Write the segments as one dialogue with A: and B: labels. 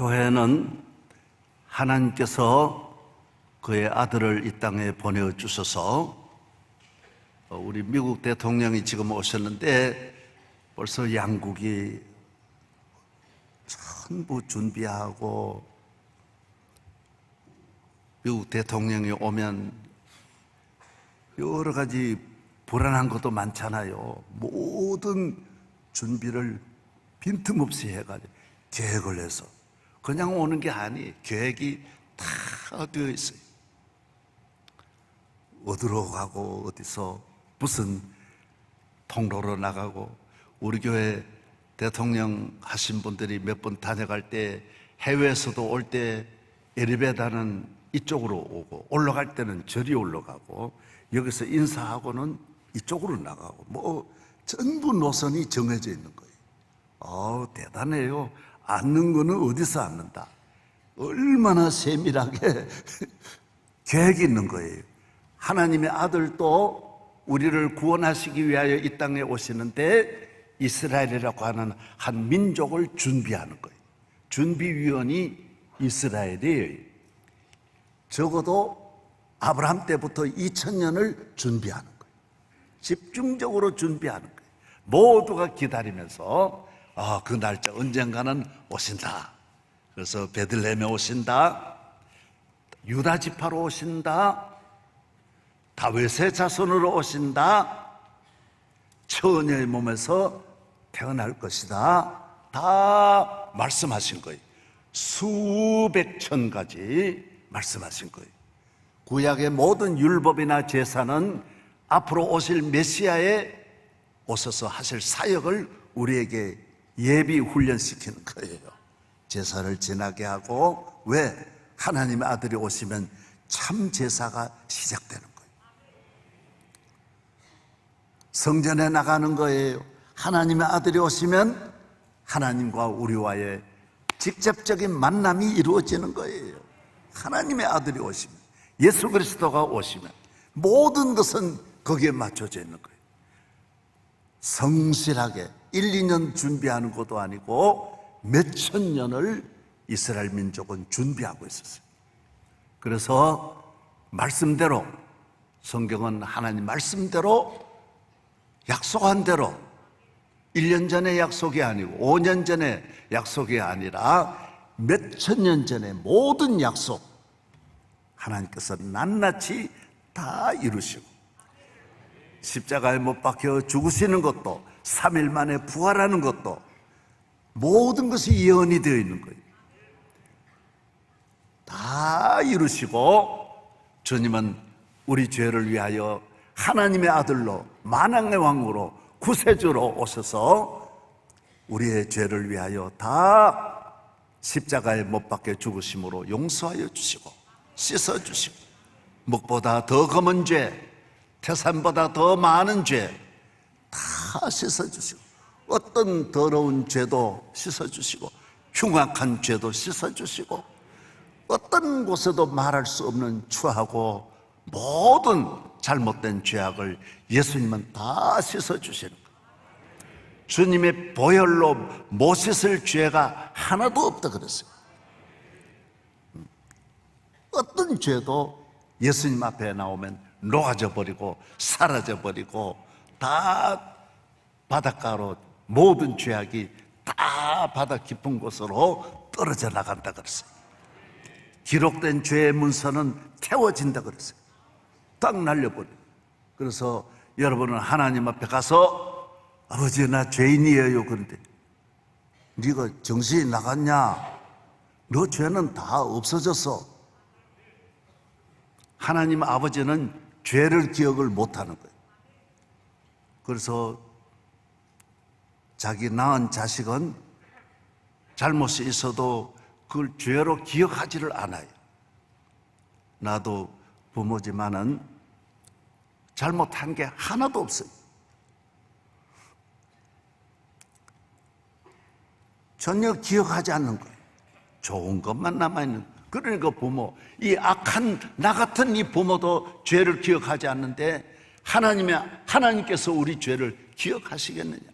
A: 교회는 하나님께서 그의 아들을 이 땅에 보내주셔서 어, 우리 미국 대통령이 지금 오셨는데 벌써 양국이 전부 준비하고 미국 대통령이 오면 여러 가지 불안한 것도 많잖아요. 모든 준비를 빈틈없이 해가지고 계획을 해서 그냥 오는 게 아니 계획이 다 되어 있어요. 어디로 가고 어디서 무슨 통로로 나가고 우리 교회 대통령 하신 분들이 몇 번 다녀갈 때 해외에서도 올 때 엘리베이터는 이쪽으로 오고 올라갈 때는 저리 올라가고 여기서 인사하고는 이쪽으로 나가고 뭐 전부 노선이 정해져 있는 거예요. 어 대단해요. 앉는 거는 어디서 앉는다. 얼마나 세밀하게 계획이 있는 거예요. 하나님의 아들도 우리를 구원하시기 위하여 이 땅에 오시는데 이스라엘이라고 하는 한 민족을 준비하는 거예요. 준비위원이 이스라엘이에요. 적어도 아브라함 때부터 2000년을 준비하는 거예요. 집중적으로 준비하는 거예요. 모두가 기다리면서 아, 그 날짜 언젠가는 오신다. 그래서 베들레헴에 오신다. 유다 지파로 오신다. 다윗의 자손으로 오신다. 처녀의 몸에서 태어날 것이다. 다 말씀하신 거예요. 수백 천 가지 말씀하신 거예요. 구약의 모든 율법이나 제사는 앞으로 오실 메시아의 오셔서 하실 사역을 우리에게 예비 훈련시키는 거예요. 제사를 지나게 하고 왜 하나님의 아들이 오시면 참 제사가 시작되는 거예요. 성전에 나가는 거예요. 하나님의 아들이 오시면 하나님과 우리와의 직접적인 만남이 이루어지는 거예요. 하나님의 아들이 오시면 예수 그리스도가 오시면 모든 것은 거기에 맞춰져 있는 거예요. 성실하게 1, 2년 준비하는 것도 아니고 몇 천 년을 이스라엘 민족은 준비하고 있었어요. 그래서 말씀대로 성경은 하나님 말씀대로 약속한 대로 1년 전의 약속이 아니고 5년 전의 약속이 아니라 몇 천 년 전의 모든 약속 하나님께서 낱낱이 다 이루시고 십자가에 못 박혀 죽으시는 것도 3일 만에 부활하는 것도 모든 것이 예언이 되어 있는 거예요. 다 이루시고 주님은 우리 죄를 위하여 하나님의 아들로 만왕의 왕으로 구세주로 오셔서 우리의 죄를 위하여 다 십자가에 못 박혀 죽으심으로 용서하여 주시고 씻어 주시고 목보다 더 검은 죄, 태산보다 더 많은 죄 다 씻어 주시고 어떤 더러운 죄도 씻어 주시고 흉악한 죄도 씻어 주시고 어떤 곳에도 말할 수 없는 추하고 모든 잘못된 죄악을 예수님은 다 씻어 주시는 거예요. 주님의 보혈로 못 씻을 죄가 하나도 없다 그랬어요. 음. 어떤 죄도 예수님 앞에 나오면 녹아져 버리고 사라져 버리고 다 바닷가로 모든 죄악이 다 바다 깊은 곳으로 떨어져 나간다 그랬어요. 기록된 죄의 문서는 태워진다 그랬어요. 딱 날려버려. 그래서 여러분은 하나님 앞에 가서 아버지 나 죄인이에요. 그런데 네가 정신이 나갔냐? 너 죄는 다 없어졌어. 하나님 아버지는 죄를 기억을 못하는 거예요. 그래서 자기 낳은 자식은 잘못이 있어도 그걸 죄로 기억하지를 않아요. 나도 부모지만은 잘못한 게 하나도 없어요. 전혀 기억하지 않는 거예요. 좋은 것만 남아있는 거예요. 그러니까 부모, 이 악한, 나 같은 이 부모도 죄를 기억하지 않는데 하나님의, 하나님께서 우리 죄를 기억하시겠느냐.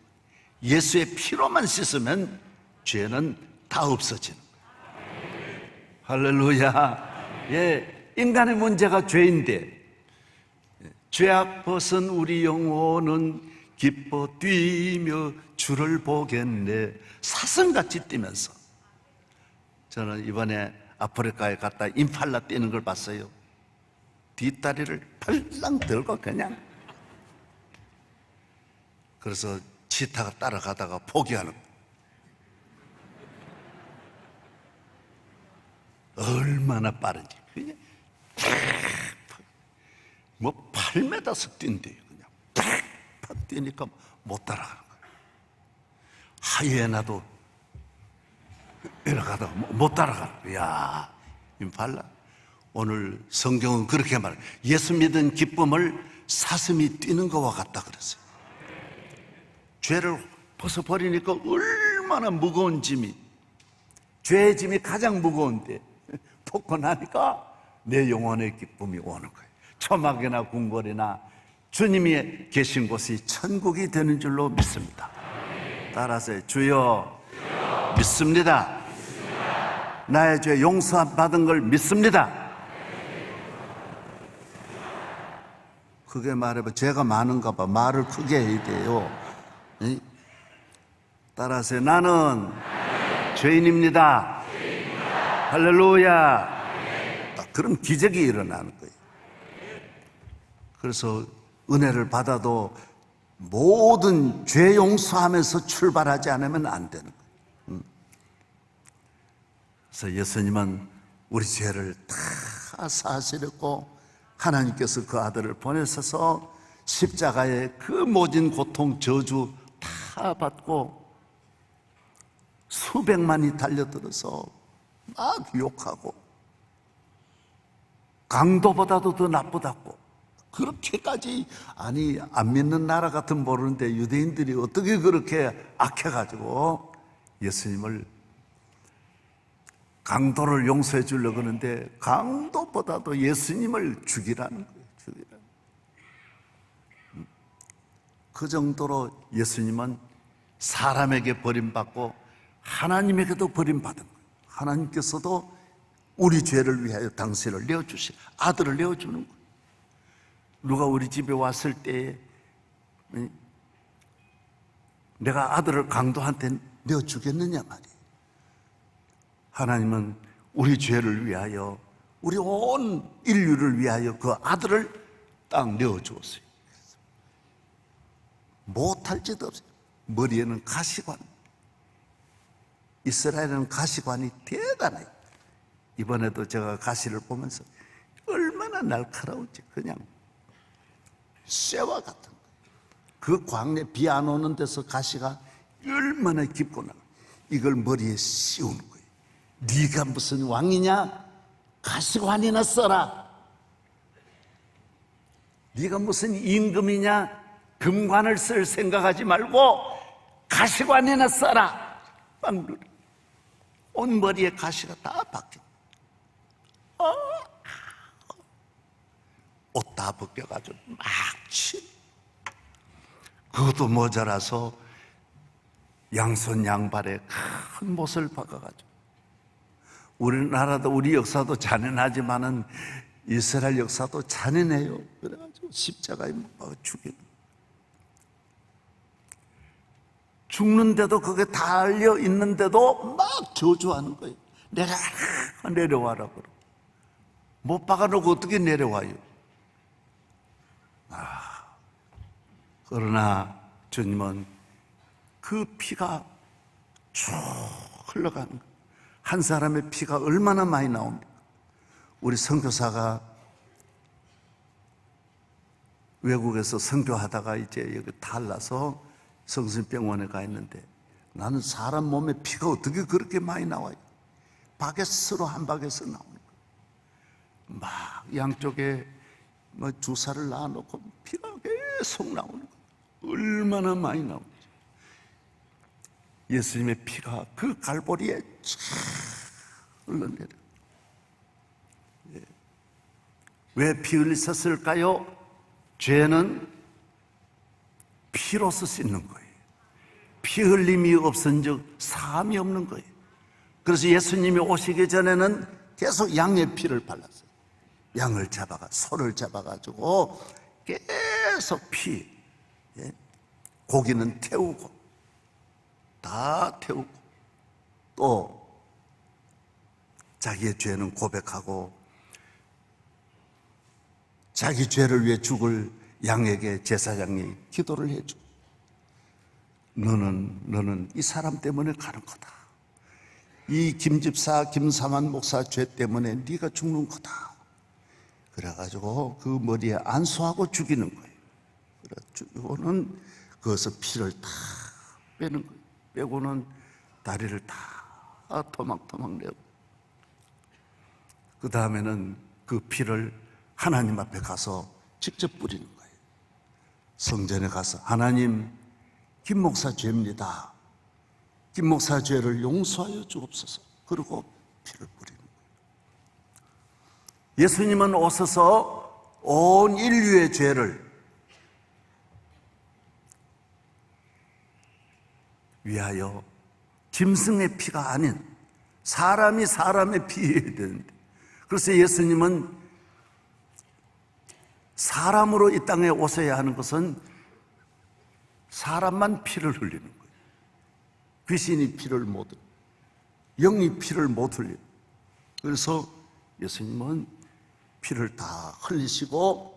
A: 예수의 피로만 씻으면 죄는 다 거예요. 할렐루야. 예, 인간의 문제가 죄인데 죄악 벗은 우리 영혼은 기뻐 뛰며 주를 보겠네. 사슴같이 뛰면서 저는 이번에 아프리카에 갔다 임팔라 뛰는 걸 봤어요. 뒷다리를 팔랑 들고 그냥 그래서 치타가 따라가다가 포기하는. 얼마나 빠른지. 그냥 뭐 8m씩 뛴대요 그냥. 팍팍 뛰니까 못 따라가는 거예요. 하이에나도 이러가다가 못- 못 따라가는 거예요. 야 임팔라. 오늘 성경은 그렇게 말해요 예수 믿은 기쁨을 사슴이 뛰는 것과 같다 그랬어요 죄를 벗어버리니까 얼마나 무거운 짐이 죄의 짐이 가장 무거운데 나니까 내 영혼의 기쁨이 오는 거예요. 초막이나 궁궐이나 주님이 계신 곳이 천국이 되는 줄로 믿습니다. 따라서 주여 믿습니다. 나의 죄 용서 받은 걸 믿습니다. 크게 말해봐. 죄가 많은가 봐. 말을 크게 해야 돼요. 응? 따라서 나는 죄인입니다. 할렐루야. 그럼 기적이 일어나는 거예요. 그래서 은혜를 받아도 모든 죄 용서하면서 출발하지 않으면 안 되는 거예요. 음. 그래서 예수님은 우리 죄를 다 사하시려고 하나님께서 그 아들을 보내셔서 십자가에 그 모진 고통, 저주 다 받고 수백만이 달려들어서 막 욕하고 강도보다도 더 나쁘다고 그렇게까지 아니 안 믿는 나라 같은 모르는데 유대인들이 어떻게 그렇게 악해가지고 예수님을 강도를 용서해 주려고 하는데 강도보다도 예수님을 죽이라는 거예요 죽이라는 거예요. 그 정도로 예수님은 사람에게 버림받고 하나님에게도 버림받은 거예요. 하나님께서도 우리 죄를 위하여 당신을 내어주시, 아들을 내어주는 거예요. 누가 우리 집에 왔을 때, 응? 내가 아들을 강도한테 내어주겠느냐 말이에요. 하나님은 우리 죄를 위하여, 우리 온 인류를 위하여 그 아들을 딱 내어주었어요. 못할 짓도 없어요. 머리에는 가시관. 이스라엘은 가시관이 대단해요. 이번에도 제가 가시를 보면서 얼마나 날카로운지 그냥 쇠와 같은 거예요. 그 광내 비 안 오는 데서 가시가 얼마나 깊구나. 이걸 머리에 씌우는 거예요. 네가 무슨 왕이냐? 가시관이나 써라. 네가 무슨 임금이냐? 금관을 쓸 생각하지 말고 가시관이나 써라. 빵 누르. 온 머리에 가시가 다 박혀. 옷다 벗겨가지고 막 치. 그것도 모자라서 양손 양발에 큰 못을 박아가지고 우리나라도 우리 역사도 잔인하지만은 이스라엘 역사도 잔인해요. 그래가지고 십자가에 못 박아 죽이는. 죽는데도 그게 달려 있는데도 막 저주하는 거예요. 내가 내려와라 그러. 못 박아놓고 어떻게 내려와요? 아, 그러나 주님은 그 피가 쭉 흘러가는 거예요. 한 사람의 피가 얼마나 많이 나옵니까? 우리 선교사가 외국에서 선교하다가 이제 여기 달라서 성심병원에 가 있는데 나는 사람 몸에 피가 어떻게 그렇게 많이 나와요? 바게스로 한 바게스 나오는 거예요. 막 양쪽에 뭐 주사를 놔놓고 피가 계속 나오는 거예요. 얼마나 많이 나오는지. 예수님의 피가 그 갈보리에 쫙 흘러내려. 예. 왜피 흘리셨을까요? 죄는 피로서 씻는 거예요. 피 흘림이 없은 즉 사함이 없는 거예요. 그래서 예수님이 오시기 전에는 계속 양의 피를 발랐어요. 양을 잡아가 소를 잡아가지고 계속 피, 예? 고기는 태우고 다 태우고 또 자기의 죄는 고백하고 자기 죄를 위해 죽을 양에게 제사장이 기도를 해줘. 너는 너는 이 사람 때문에 가는 거다. 이 김집사 김사만 목사 죄 때문에 네가 죽는 거다. 그래가지고 그 머리에 안수하고 죽이는 거예요. 그래 죽고는 거기서 피를 다 빼는 거예요. 빼고는 다리를 다 토막토막 내고 그 다음에는 그 피를 하나님 앞에 가서 직접 뿌리는 거예요. 성전에 가서 하나님 김 목사 죄입니다. 김 목사 죄를 용서하여 주옵소서. 그리고 피를 뿌리는 거예요. 예수님은 오셔서 온 인류의 죄를 위하여 짐승의 피가 아닌 사람이 사람의 피해야 되는데 그래서 예수님은 사람으로 이 땅에 오셔야 하는 것은 사람만 피를 흘리는 거예요. 귀신이 피를 못. 영이 피를 못 흘려. 그래서 예수님은 피를 다 흘리시고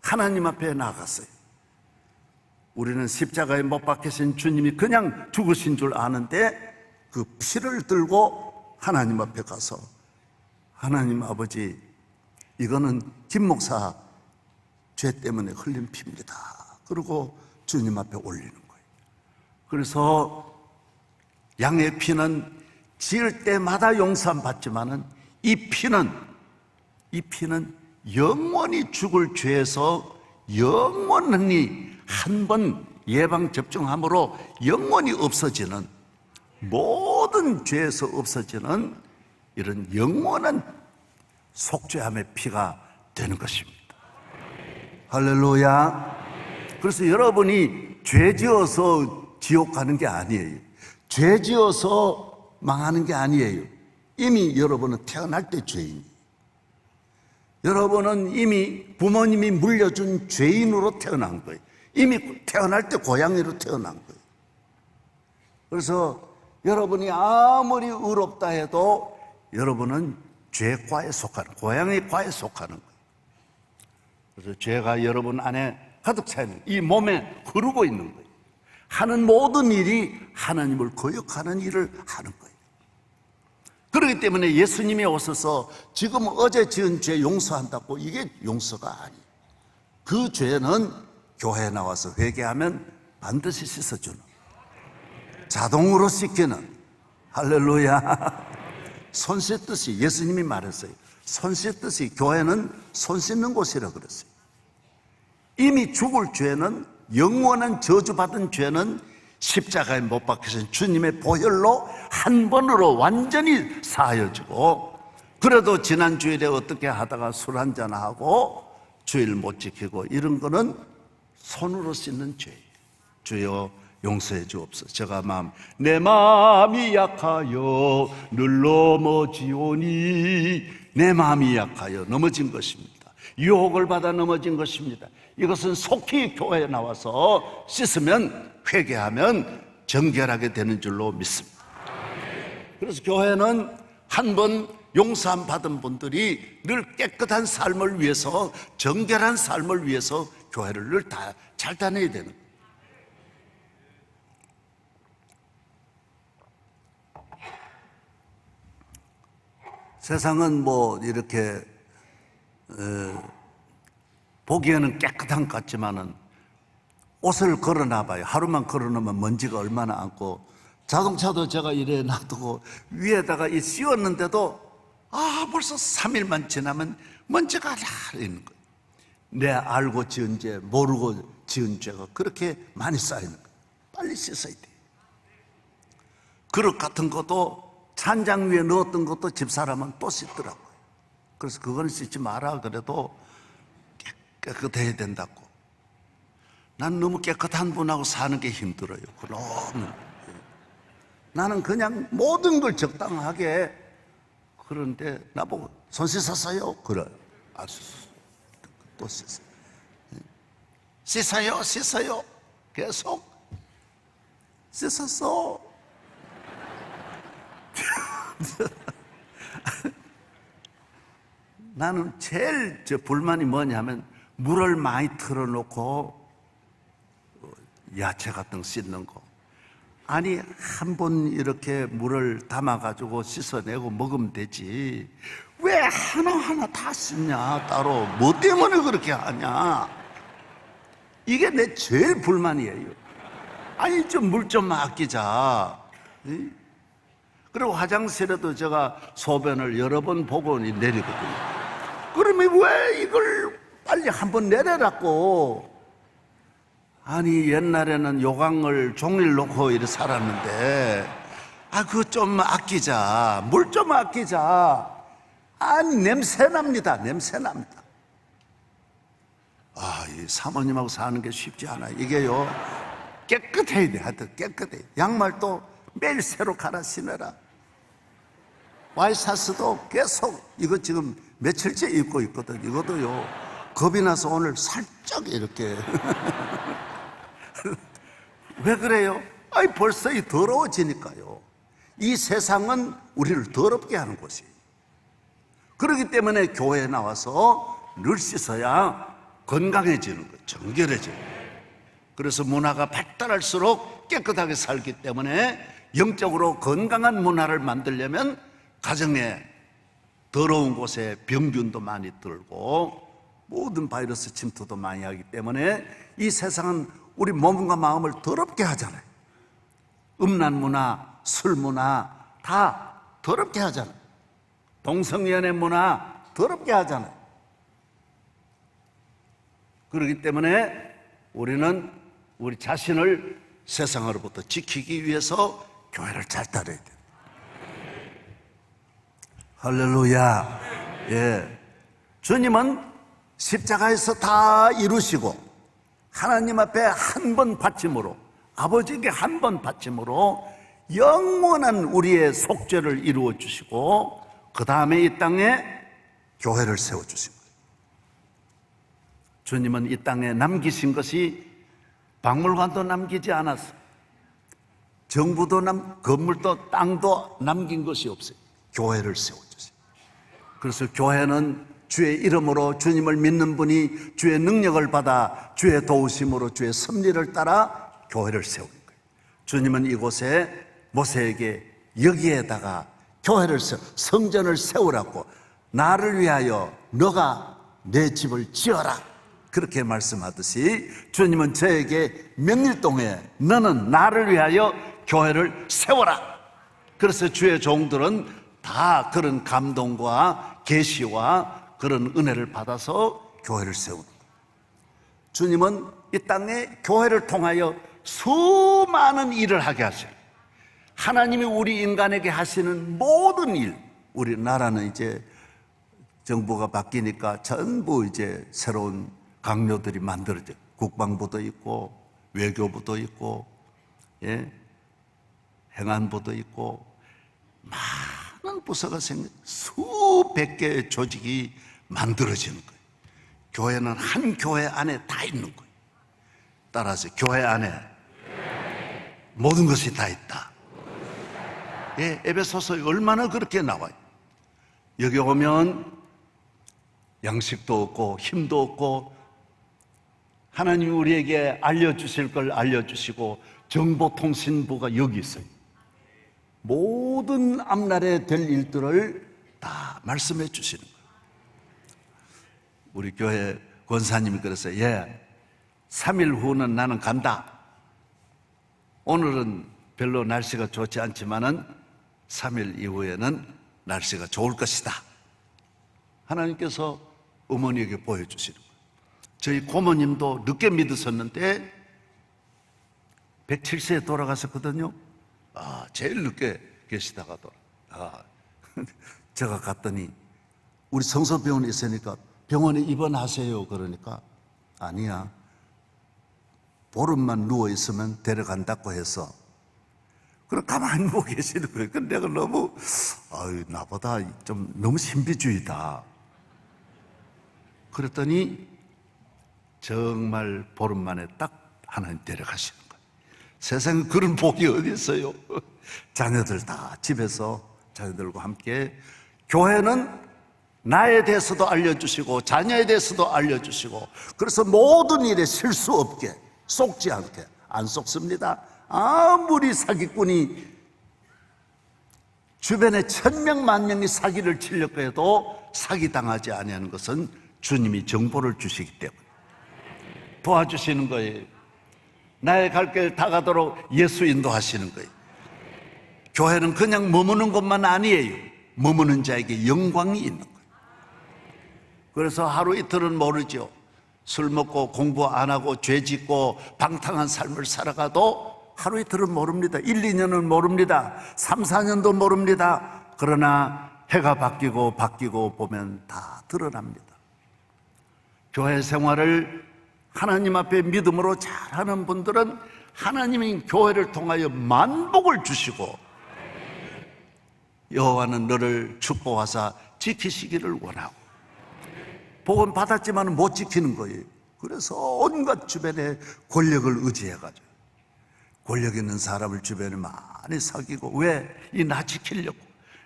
A: 하나님 앞에 나갔어요. 우리는 십자가에 못 박히신 주님이 그냥 죽으신 줄 아는데 그 피를 들고 하나님 앞에 가서 하나님 아버지 이거는 김 목사 죄 때문에 흘린 피입니다. 그리고 주님 앞에 올리는 거예요. 그래서 양의 피는 지을 때마다 용서함 받지만은 이 피는 이 피는 영원히 죽을 죄에서 영원히 한 번 예방 접종함으로 영원히 없어지는 모든 죄에서 없어지는 이런 영원한 속죄함의 피가 되는 것입니다. 할렐루야. 그래서 여러분이 죄 지어서 지옥 가는 게 아니에요. 죄 지어서 망하는 게 아니에요. 이미 여러분은 태어날 때 죄인. 여러분은 이미 부모님이 물려준 죄인으로 태어난 거예요. 이미 태어날 때 고양이로 태어난 거예요. 그래서 여러분이 아무리 의롭다 해도 여러분은 죄과에 속하는, 고양이과에 속하는 거예요. 그래서 죄가 여러분 안에 가득 차 있는, 이 몸에 흐르고 있는 거예요. 하는 모든 일이 하나님을 거역하는 일을 하는 거예요. 그렇기 때문에 예수님이 오셔서 지금 어제 지은 죄 용서한다고 이게 용서가 아니에요. 그 죄는 교회에 나와서 회개하면 반드시 씻어주는 자동으로 씻기는 할렐루야 손 씻듯이 예수님이 말했어요 손 씻듯이 교회는 손 씻는 곳이라 그랬어요 이미 죽을 죄는 영원한 저주받은 죄는 십자가에 못 박히신 주님의 보혈로 한 번으로 완전히 사하여지고 그래도 지난 주일에 어떻게 하다가 술 한잔 하고 주일 못 지키고 이런 거는 손으로 씻는 죄. 주여 용서해 주옵소서. 제가 마음 내 마음이 약하여 늘 넘어지오니 내 마음이 약하여 넘어진 것입니다. 유혹을 받아 넘어진 것입니다. 이것은 속히 교회에 나와서 씻으면 회개하면 정결하게 되는 줄로 믿습니다. 그래서 교회는 한 번 용서함 받은 분들이 늘 깨끗한 삶을 위해서 정결한 삶을 위해서 교회를 늘 다 잘 다녀야 되는 거예요. 세상은 뭐 이렇게 어, 보기에는 깨끗한 것 같지만은 옷을 걸어놔 봐요. 하루만 걸어놓으면 먼지가 얼마나 앉고 자동차도 제가 이래 놔두고 위에다가 이 씌웠는데도 아 벌써 3일만 지나면 먼지가 다 있는 거예요. 내 알고 지은 죄, 모르고 지은 죄가 그렇게 많이 쌓이는 거예요. 빨리 씻어야 돼요. 그릇 같은 것도 찬장 위에 넣었던 것도 집사람은 또 씻더라고요. 그래서 그거는 씻지 마라 그래도 깨끗해야 된다고. 난 너무 깨끗한 분하고 사는 게 힘들어요. 너무. 나는 그냥 모든 걸 적당하게 그런데 나보고 손 씻었어요? 그래. 아, 씻- 또 씻어. 씻어요, 씻어요. 계속 씻었어. 나는 제일 저 불만이 뭐냐면 물을 많이 틀어놓고 어, 야채 같은 거 씻는 거. 아니 한 번 이렇게 물을 담아가지고 씻어내고 먹으면 되지. 왜 하나하나 다 씻냐 따로. 뭐 때문에 그렇게 하냐. 이게 내 제일 불만이에요. 아니 좀 물좀 아끼자. 이? 그리고 화장실에도 제가 소변을 여러 번 보고 내리거든요. 그러면 왜 이걸 빨리 한번 내려라고? 아니 옛날에는 요강을 종일 놓고 이렇게 살았는데. 아 그거 좀 아끼자. 물 좀 아끼자. 아니 냄새 납니다. 냄새 납니다. 아 이 사모님하고 사는 게 쉽지 않아. 이게요 깨끗해야 돼. 하여튼 깨끗해. 양말도 매일 새로 갈아 신어라. 와이사스도 계속 이거 지금 며칠째 입고 있거든. 이것도요 겁이 나서 오늘 살짝 이렇게 왜 그래요? 아이 벌써 이 더러워지니까요. 이 세상은 우리를 더럽게 하는 곳이에요. 그렇기 때문에 교회에 나와서 늘 씻어야 건강해지는 거예요. 정결해지는 거예요. 그래서 문화가 발달할수록 깨끗하게 살기 때문에 영적으로 건강한 문화를 만들려면 가정에 더러운 곳에 병균도 많이 들고 모든 바이러스 침투도 많이 하기 때문에 이 세상은 우리 몸과 마음을 더럽게 하잖아요. 음란 문화, 술 문화 다 더럽게 하잖아요. 동성연애 문화 더럽게 하잖아요. 그렇기 때문에 우리는 우리 자신을 세상으로부터 지키기 위해서 교회를 잘 따라야 돼요. 할렐루야. 예. 주님은 십자가에서 다 이루시고 하나님 앞에 한 번 바침으로 아버지에게 한 번 바침으로 영원한 우리의 속죄를 이루어 주시고 그 다음에 이 땅에 교회를 세워 주신 거예요. 주님은 이 땅에 남기신 것이 박물관도 남기지 않았어요. 정부도 남, 건물도 땅도 남긴 것이 없어요. 교회를 세워 주세요. 그래서 교회는 주의 이름으로 주님을 믿는 분이 주의 능력을 받아 주의 도우심으로 주의 섭리를 따라 교회를 세우는 거예요. 주님은 이곳에 모세에게 여기에다가 교회를 세워, 성전을 세우라고 나를 위하여 너가 내 집을 지어라. 그렇게 말씀하듯이 주님은 저에게 명일동에 너는 나를 위하여 교회를 세워라. 그래서 주의 종들은 다 그런 감동과 계시와 그런 은혜를 받아서 교회를 거예요. 주님은 이 땅에 교회를 통하여 수많은 일을 하게 하셔요. 하나님이 우리 인간에게 하시는 모든 일, 우리나라는 이제 정부가 바뀌니까 전부 이제 새로운 강요들이 만들어져. 국방부도 있고, 외교부도 있고, 예, 행안부도 있고, 많은 부서가 생겨 수백 개의 조직이 만들어지는 거예요. 교회는 한 교회 안에 다 있는 거예요. 따라서 교회 안에 모든 것이 다 있다. 예, 에베소서 얼마나 그렇게 나와요. 여기 오면 양식도 없고 힘도 없고 하나님이 우리에게 알려주실 걸 알려주시고 정보통신부가 여기 있어요. 모든 앞날에 될 일들을 다 말씀해 주시는. 우리 교회 권사님이 그랬어요. 예, 3일 후는 나는 간다. 오늘은 별로 날씨가 좋지 않지만은 3일 이후에는 날씨가 좋을 것이다. 하나님께서 어머니에게 보여주시는 거예요. 저희 고모님도 늦게 믿으셨는데 107세에 돌아가셨거든요. 아, 제일 늦게 계시다가 돌아. 아, 제가 갔더니 우리 성서병원에 있으니까 병원에 입원하세요. 그러니까 아니야. 보름만 누워 있으면 데려간다고 해서 그럼 가만히 보고 계시는 거예요. 근데 내가 너무, 아유, 나보다 좀 너무 신비주의다. 그랬더니 정말 보름 만에 딱 하나님 데려가시는 거예요. 세상에 그런 복이 어디 있어요? 자녀들 다 집에서 자녀들과 함께 교회는 나에 대해서도 알려주시고 자녀에 대해서도 알려주시고 그래서 모든 일에 실수 없게 속지 않게 안 속습니다. 아무리 사기꾼이 주변에 천명 만명이 사기를 치려고 해도 사기당하지 아니하는 것은 주님이 정보를 주시기 때문에 도와주시는 거예요. 나의 갈 길 다 가도록 예수 인도하시는 거예요. 교회는 그냥 머무는 것만 아니에요. 머무는 자에게 영광이 있는 거예요. 그래서 하루 이틀은 모르죠. 술 먹고 공부 안 하고 죄 짓고 방탕한 삶을 살아가도 하루 이틀은 모릅니다. 1, 2년은 모릅니다. 3, 4년도 모릅니다. 그러나 해가 바뀌고 바뀌고 보면 다 드러납니다. 교회 생활을 하나님 앞에 믿음으로 잘하는 분들은 하나님이 교회를 통하여 만복을 주시고 여호와는 너를 축복하사 지키시기를 원하고 복은 받았지만 못 지키는 거예요. 그래서 온갖 주변에 권력을 의지해가지고 권력 있는 사람을 주변에 많이 사귀고 왜? 이 나 지키려고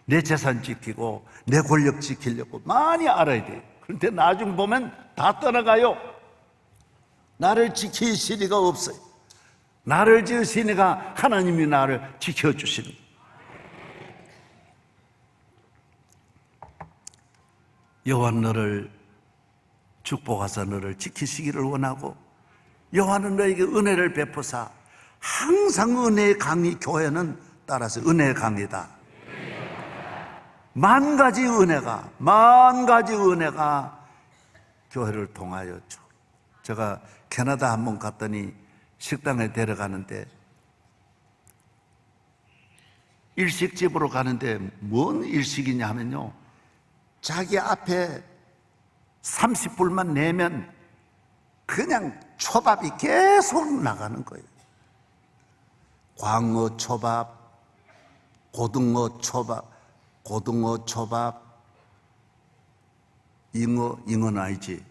A: 내 재산 지키고 내 권력 지키려고 많이 알아야 돼요. 그런데 나중 보면 다 떠나가요. 나를 지키실 리가 없어요. 나를 지으시니까 하나님이 나를 지켜주시는 거예요. 여호와 너를 축복하사 너를 지키시기를 원하고 여호와는 너에게 은혜를 베푸사 항상 은혜의 강이 교회는 따라서 은혜의 강이다. 만 가지 은혜가 만 가지 은혜가 교회를 통하여 줘. 제가 캐나다 한 번 갔더니 식당에 데려가는데 일식집으로 가는데 뭔 일식이냐 하면요. 자기 앞에 30불만 내면 그냥 초밥이 계속 나가는 거예요. 광어 초밥, 고등어 초밥, 고등어 초밥, 잉어, 잉어는 아니지.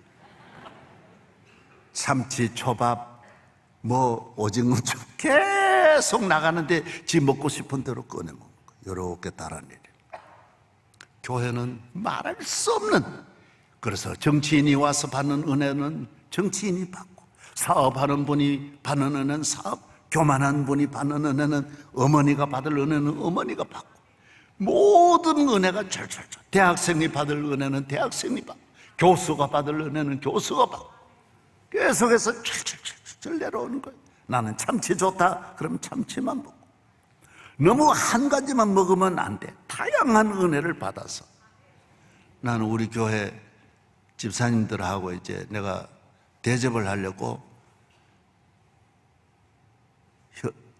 A: 참치 초밥, 뭐 오징어 초밥 계속 나가는데 지 먹고 싶은 대로 꺼내 먹는 거예요. 이렇게 따라내려. 교회는 말할 수 없는 그래서 정치인이 와서 받는 은혜는 정치인이 받고 사업하는 분이 받는 은혜는 사업 교만한 분이 받는 은혜는 어머니가 받을 은혜는 어머니가 받고 모든 은혜가 철철철 대학생이 받을 은혜는 대학생이 받고 교수가 받을 은혜는 교수가 받고 계속해서 철철철철 내려오는 거예요 나는 참치 좋다 그럼 참치만 먹고 너무 한 가지만 먹으면 안 돼. 다양한 은혜를 받아서. 나는 우리 교회 집사님들하고 이제 내가 대접을 하려고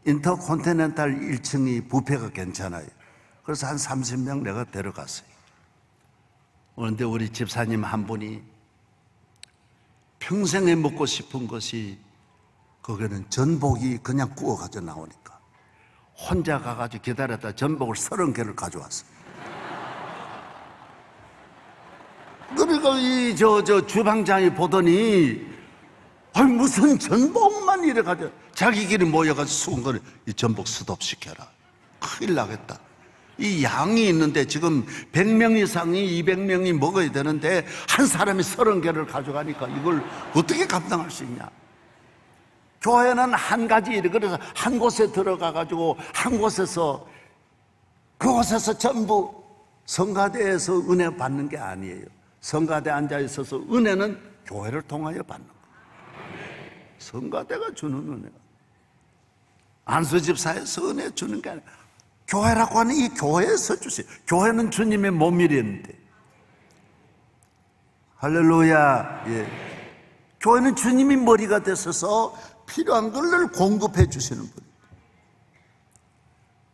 A: 인터콘티넨탈 1층이 부페가 괜찮아요. 그래서 한 30명 내가 데려갔어요. 그런데 우리 집사님 한 분이 평생에 먹고 싶은 것이 거기는 전복이 그냥 구워가지고 나오니까 혼자 가가지고 기다렸다 전복을 서른 개를 가져왔어. 그러니까 이 저 저 주방장이 보더니 아니 무슨 전복만 이래 가지고 자기끼리 모여가지고 수군거리 이 전복 수독시켜라. 큰일 나겠다. 이 양이 있는데 지금 100명 이상이 200명이 먹어야 되는데 한 사람이 서른 개를 가져가니까 이걸 어떻게 감당할 수 있냐? 교회는 한 가지 일, 그래서 한 곳에 들어가 가지고 한 곳에서 그곳에서 전부 성가대에서 은혜 받는 게 아니에요. 성가대 앉아 있어서 은혜는 교회를 통하여 받는 거예요. 성가대가 주는 은혜가 안수집사에서 은혜 주는 게 아니라 교회라고 하는 이 교회에서 주세요. 교회는 주님의 몸이랬는데 할렐루야. 예. 교회는 주님이 머리가 되셔서 필요한 걸늘 공급해 주시는 분.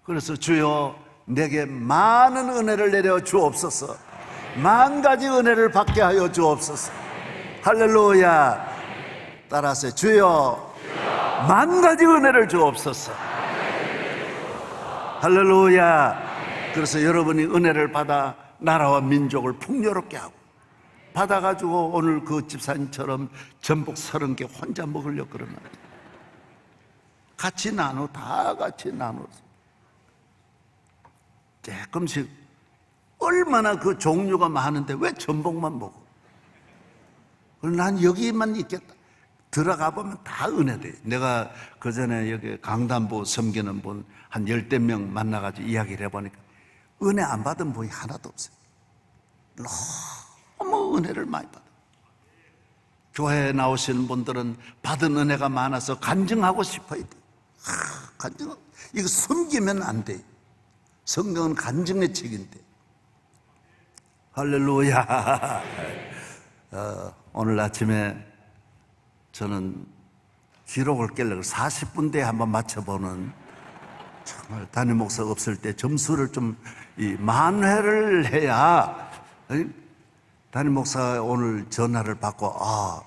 A: 그래서 주여 내게 많은 은혜를 내려 주옵소서. 만 가지 은혜를 받게 하여 주옵소서. 할렐루야. 따라서 주여 만 가지 은혜를 주옵소서. 할렐루야. 그래서 여러분이 은혜를 받아 나라와 민족을 풍요롭게 하고 받아가지고 오늘 그 집사님처럼 전복 서른 개 혼자 먹으려 그러면. 같이 나눠, 다 같이 나눠서. 조금씩 얼마나 그 종류가 많은데 왜 전복만 먹어? 난 여기만 있겠다. 들어가 보면 다 은혜돼. 내가 그 전에 여기 강단부 섬기는 분 한 열대 명 만나가지고 이야기를 해보니까 은혜 안 받은 분이 하나도 없어요. 너무 은혜를 많이 받아. 교회에 나오시는 분들은 받은 은혜가 많아서 간증하고 돼. 하, 간증, 이거 숨기면 안 돼. 성경은 간증의 책인데. 할렐루야. 어, 오늘 아침에 저는 기록을 깨려고 40분대에 한번 맞춰보는 정말 담임 목사 없을 때 점수를 좀이 만회를 해야 아니, 담임 목사 오늘 전화를 받고 아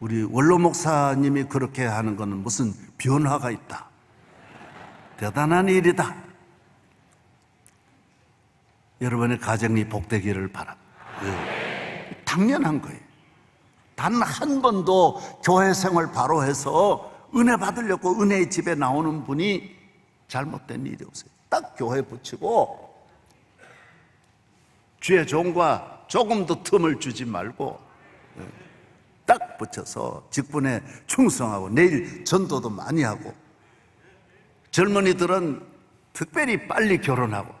A: 우리 원로 목사님이 그렇게 하는 것은 무슨 변화가 있다. 대단한 일이다. 여러분의 가정이 복되기를 바랍니다. 예. 당연한 거예요. 단 한 번도 교회 생활 바로 해서 은혜 받으려고 은혜의 집에 나오는 분이 잘못된 일이 없어요. 딱 교회 붙이고 주의 종과 조금 더 틈을 주지 말고 예. 딱 붙여서 직분에 충성하고 내일 전도도 많이 하고 젊은이들은 특별히 빨리 결혼하고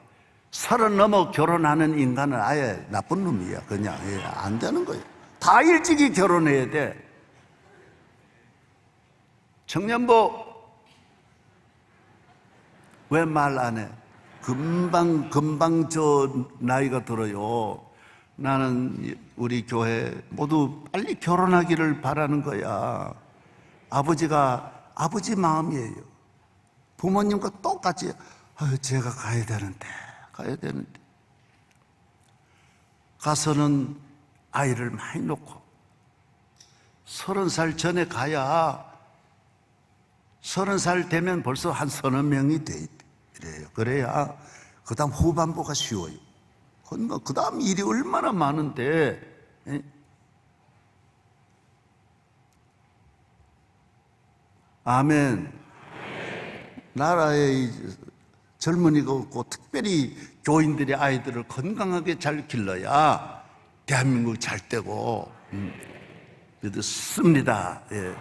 A: 서른 넘어 결혼하는 인간은 아예 나쁜 놈이야. 그냥 예, 안 되는 거예요. 다 일찍이 결혼해야 돼. 청년부 왜 말 안 해? 금방 금방 저 나이가 들어요. 나는 우리 교회 모두 빨리 결혼하기를 바라는 거야. 아버지가 아버지 마음이에요. 부모님과 똑같이 아유, 제가 가야 되는데 가야 되는데 가서는 아이를 많이 놓고 서른 살 전에 가야 서른 살 되면 벌써 한 서너 명이 돼 그래요. 그래야 그 다음 후반부가 쉬워요. 그 다음 일이 얼마나 많은데 예? 아멘. 나라의 젊은이가 없고 특별히 교인들의 아이들을 건강하게 잘 길러야 대한민국 잘 되고 음, 믿습니다. 예.